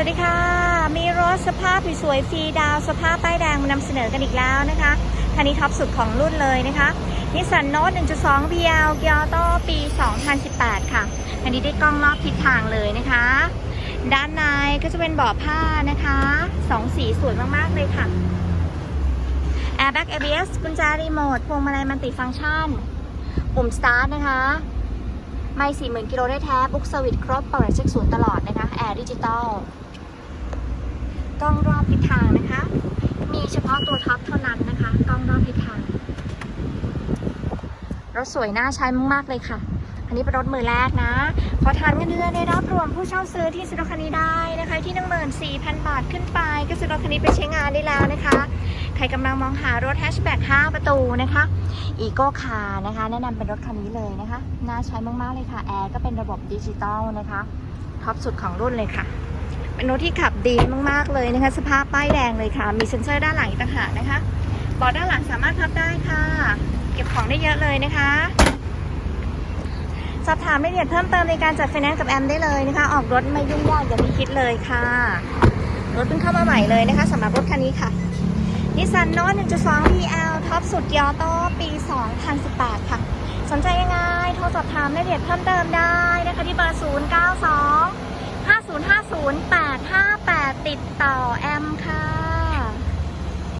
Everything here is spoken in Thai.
สวัสดีค่ะ มีรถสภาพสวยๆฟรีดาว สภาพป้ายแดงมานำเสนอกันอีกแล้วนะคะ คันนี้ท็อปสุดของรุ่นเลยนะคะนิสสันโนต1.2 VL เกียร์โตปี 2018 ค่ะ คันนี้ได้กล้องรอบทิศทางเลยนะคะ ด้านในก็จะเป็นเบาะผ้านะคะสองสีสวยมากๆเลยค่ะ Airbag ABS กุญแจรีโมทพวงมาลัยมัลติฟังก์ชัน ปุ่มสตาร์ทนะคะไม่สี่หมื่นกิโลได้แท้ บุ๊กสวิตครบเปิดเช็คศูนย์ตลอดนะคะ แอร์ดิจิตอล กล้องรอบทิศทางนะคะ มีเฉพาะตัวท็อปเท่านั้นนะคะ กล้องรอบทิศทาง รถสวยน่าใช้มากๆเลยค่ะ อันนี้เป็นรถมือแรกนะขอทานเงินเดือนได้รับรวมผู้เช่าซื้อที่ซื้อรถคันนี้ได้นะคะ ที่14,000บาทขึ้นไป ก็ซื้อรถคันนี้ไปใช้งานได้แล้วนะคะ ใครกำลังมองหารถแฮชแบ็ก5ประตูนะคะอีโก้คาร์นะคะ แนะนำเป็นรถคันนี้เลยนะคะ น่าใช้มากๆเลยค่ะ แอร์ก็เป็นระบบดิจิตอลนะคะ ท็อปสุดของรุ่นเลยค่ะ เป็นรถที่ขับดีมากๆเลยนะคะ สภาพป้ายแดงเลยค่ะ มีเซ็นเซอร์ด้านหลังอีกต่างหากนะคะเบาะด้านหลังสามารถพับได้ค่ะ เก็บของได้เยอะเลยนะคะ สอบถามรายละเอียดเพิ่มเติมในการจัดไฟแนนซ์กับแอมได้เลยนะคะ ออกรถไม่ยุ่งยากอย่างที่คิดเลยค่ะ รถเพิ่งเข้ามาใหม่เลยนะคะสำหรับรถคันนี้ค่ะนิสสันโนต1.2 VL ท็อปสุดยอโต้ปี 2018 ค่ะ สนใจยังไง โทรสอบถามรายละเอียดเพิ่มเติมได้นะคะที่เบอร์ 092 5050 858 ติด ต่อแอมค่ะ